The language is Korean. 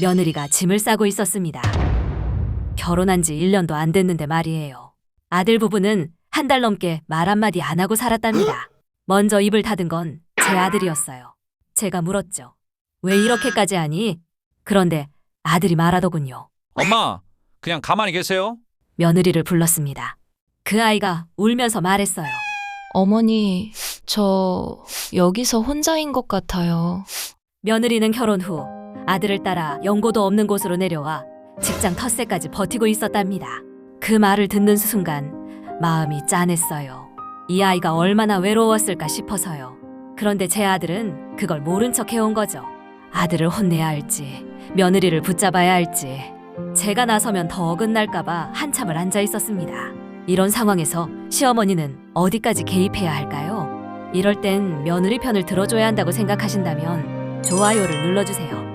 며느리가 짐을 싸고 있었습니다. 결혼한 지 1년도 안 됐는데 말이에요. 아들 부부는 한 달 넘게 말 한마디 안 하고 살았답니다. 먼저 입을 닫은 건 제 아들이었어요. 제가 물었죠. 왜 이렇게까지 하니? 그런데 아들이 말하더군요. 엄마, 그냥 가만히 계세요. 며느리를 불렀습니다. 그 아이가 울면서 말했어요. 어머니, 저 여기서 혼자인 것 같아요. 며느리는 결혼 후 아들을 따라 연고도 없는 곳으로 내려와 직장 텃세까지 버티고 있었답니다. 그 말을 듣는 순간 마음이 짠했어요. 이 아이가 얼마나 외로웠을까 싶어서요. 그런데 제 아들은 그걸 모른 척 해온 거죠. 아들을 혼내야 할지, 며느리를 붙잡아야 할지, 제가 나서면 더 어긋날까봐 한참을 앉아 있었습니다. 이런 상황에서 시어머니는 어디까지 개입해야 할까요? 이럴 땐 며느리 편을 들어줘야 한다고 생각하신다면 좋아요를 눌러주세요.